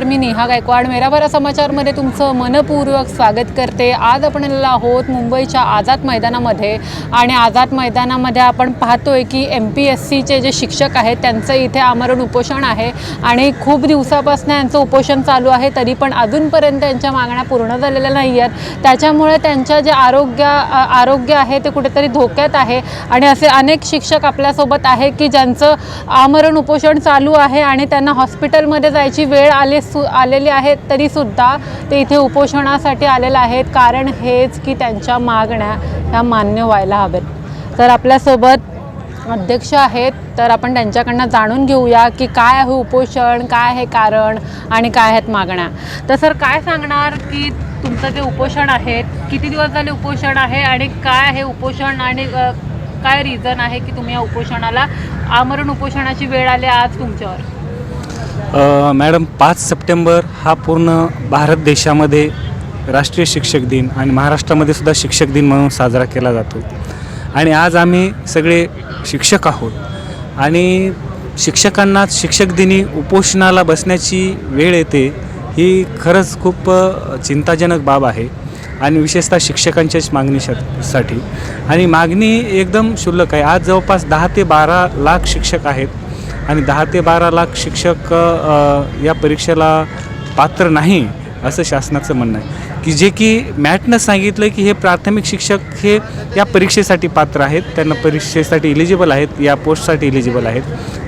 नमस्कार मी नेहा गायकवाड मेराभरा समाचारमध्ये तुमचं मनपूर्वक स्वागत करते. आज आपण आहोत मुंबईच्या आझाद मैदानामध्ये आणि आझाद मैदानामध्ये आपण पाहतोय की एम पी एस सीचे जे शिक्षक आहेत त्यांचं इथे आमरण उपोषण आहे आणि खूप दिवसापासून यांचं उपोषण चालू आहे तरी पण अजूनपर्यंत त्यांच्या मागण्या पूर्ण झालेल्या नाही आहेत. त्याच्यामुळे त्यांच्या जे आरोग्य आरोग्य आहे ते कुठेतरी धोक्यात आहे आणि असे अनेक शिक्षक आपल्यासोबत आहे की ज्यांचं आमरण उपोषण चालू आहे आणि त्यांना हॉस्पिटलमध्ये जायची वेळ आली सु आलेले आहेत तरीसुद्धा ते इथे उपोषणासाठी आलेले आहेत. कारण हेच की त्यांच्या मागण्या ह्या मान्य व्हायला हव्यात. तर आपल्यासोबत अध्यक्ष आहेत. तर आपण त्यांच्याकडनं जाणून घेऊया की काय आहे उपोषण काय आहे कारण आणि काय आहेत मागण्या. तर सर काय सांगणार की तुमचं जे उपोषण आहे किती दिवस झाले उपोषण आहे आणि काय आहे उपोषण आणि काय रिझन आहे की तुम्ही या उपोषणाला आमरण उपोषणाची वेळ आली आज तुमच्यावर? मॅडम पाच सप्टेंबर हा पूर्ण भारत देशामध्ये राष्ट्रीय शिक्षक दिन आणि महाराष्ट्रामध्ये सुद्धा शिक्षक दिन म्हणून साजरा केला जातो. आणि आज आम्ही सगळे शिक्षक आहोत. आणि शिक्षकांना शिक्षक दिनी उपोषणाला बसण्याची वेळ येते ही खरंच खूप चिंताजनक बाब आहे आणि विशेषतः शिक्षकांच्याच मागणीसाठी. आणि मागणी एकदम क्षुल्लक आहे. आज जवळपास दहा ते बारा लाख शिक्षक आहेत. आणि दहा ते बारा लाख शिक्षक या परीक्षेला पात्र नाही असं शासनाचं म्हणणं आहे. की जे की मॅटनं सांगितलं की हे प्राथमिक शिक्षक हे या परीक्षेसाठी पात्र आहेत त्यांना परीक्षेसाठी इलिजिबल आहेत या पोस्टसाठी इलिजिबल आहेत.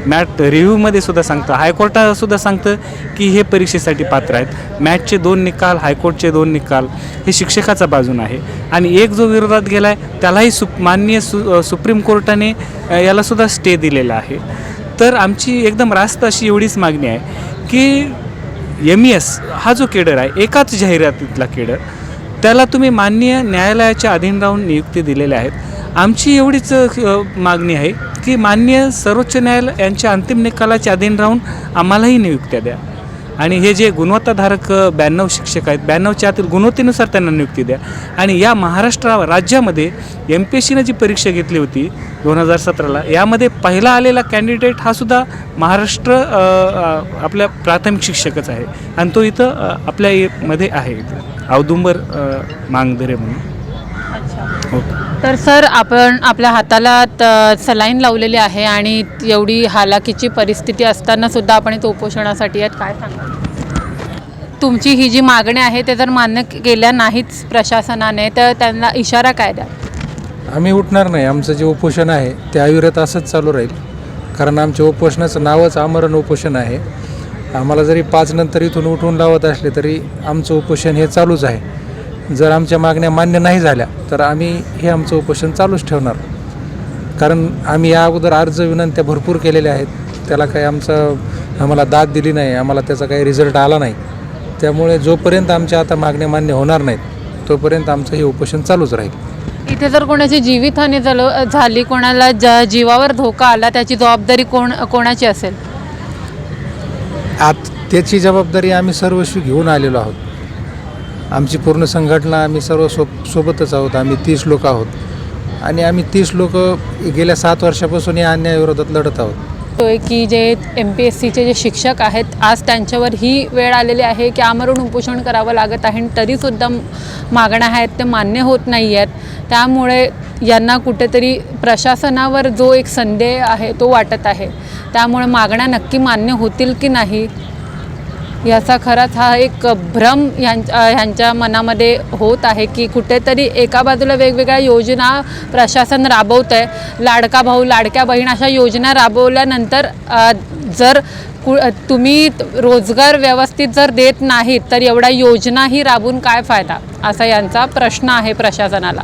मॅट रिव्ह्यूमध्ये सुद्धा सांगतं हायकोर्टासुद्धा सांगतं की हे परीक्षेसाठी पात्र आहेत. मॅटचे दोन निकाल हायकोर्टचे दोन निकाल हे शिक्षकाचा बाजून आहे. आणि एक जो विरोधात गेला आहे त्यालाही सु माननीय सु सुप्रीम कोर्टाने यालासुद्धा स्टे दिलेला आहे. तर आमची एकदम रास्त अशी एवढीच मागणी आहे की एम एस हा जो केडर आहे एकाच जाहिरातीतला केडर त्याला तुम्ही माननीय न्यायालयाच्या अधीन राहून नियुक्ती दिलेल्या आहेत. आमची एवढीच मागणी आहे की माननीय सर्वोच्च न्यायालय यांच्या अंतिम निकालाच्या अधीन राहून आम्हालाही नियुक्त्या द्या. आणि हे जे गुणवत्ताधारक ब्याण्णव शिक्षक आहेत ब्याण्णवच्या आतील गुणवत्तेनुसार त्यांना नियुक्ती द्या. आणि या महाराष्ट्रा राज्यामध्ये एम पी एस सीनं जी परीक्षा घेतली होती दोन हजार सतराला यामध्ये पहिला आलेला कॅन्डिडेट हा सुद्धा महाराष्ट्र आपल्या प्राथमिक शिक्षकच आहे. आणि तो इथं आपल्या मध्ये आहे. इथं औदुंबर मांगदरे म्हणून. तर सर आपण आपल्या हाताला त- सलाईन लावलेली आहे आणि एवढी हालाकीची परिस्थिती असताना सुद्धा आपण इथं उपोषणासाठी आहेत. काय सांगा तुमची ही जी मागणी आहे ते जर मान्य केल्या नाहीच प्रशासनाने तर त्यांना इशारा काय द्या आम्ही उठणार नाही. आमचं जे उपोषण आहे ते अविरत असंच चालू राहील. कारण आमच्या उपोषणाचं नावच आमरण उपोषण आहे. आम्हाला जरी पाच नंतर इथून उठून लावत असले तरी आमचं उपोषण हे चालूच आहे. जर आमच्या मागण्या मान्य नाही झाल्या तर आम्ही हे आमचं उपोषण चालूच ठेवणार. कारण आम्ही या अगोदर अर्ज विनंत्या भरपूर केलेल्या आहेत. त्याला काही आमचं आम्हाला दाद दिली नाही आम्हाला त्याचा काही रिझल्ट आला नाही. त्यामुळे जोपर्यंत आमच्या आता मागण्या मान्य होणार नाहीत तोपर्यंत आमचं हे उपोषण चालूच राहील. इथे जर कोणाची जीवितहानी झालो झाली कोणाला ज जीवावर धोका आला त्याची जबाबदारी कोण कोणाची असेल? आत त्याची जबाबदारी आम्ही सर्वस्वी घेऊन आलेलो आहोत. आमची पूर्ण संघटना आम्ही सर्व सो सोबतच आहोत. आम्ही तीस लोक आहोत. आणि आम्ही तीस लोक गेल्या सात वर्षापासून या अन्यायाविरोधात लढत आहोत. होय की जे एम पी एस सीचे जे शिक्षक आहेत आज त्यांच्यावर ही वेळ आलेली आहे की आमरण उपोषण करावं लागत आहे आणि तरीसुद्धा मागण्या आहेत ते मान्य होत नाही आहेत त्यामुळे यांना कुठेतरी प्रशासनावर जो एक संदेह आहे तो वाटत आहे. त्यामुळे मागण्या नक्की मान्य होतील की नाही? याचा खरंच हा एक भ्रम ह्यांच्या ह्यांच्या मनामध्ये होत आहे की कुठेतरी एका बाजूला वेगवेगळ्या योजना प्रशासन राबवतं आहे लाडका भाऊ लाडक्या बहीण अशा योजना राबवल्यानंतर जर कु तुम्ही रोजगार व्यवस्थित जर देत नाहीत तर एवढ्या योजनाही राबून काय फायदा? असा यांचा प्रश्न आहे प्रशासनाला.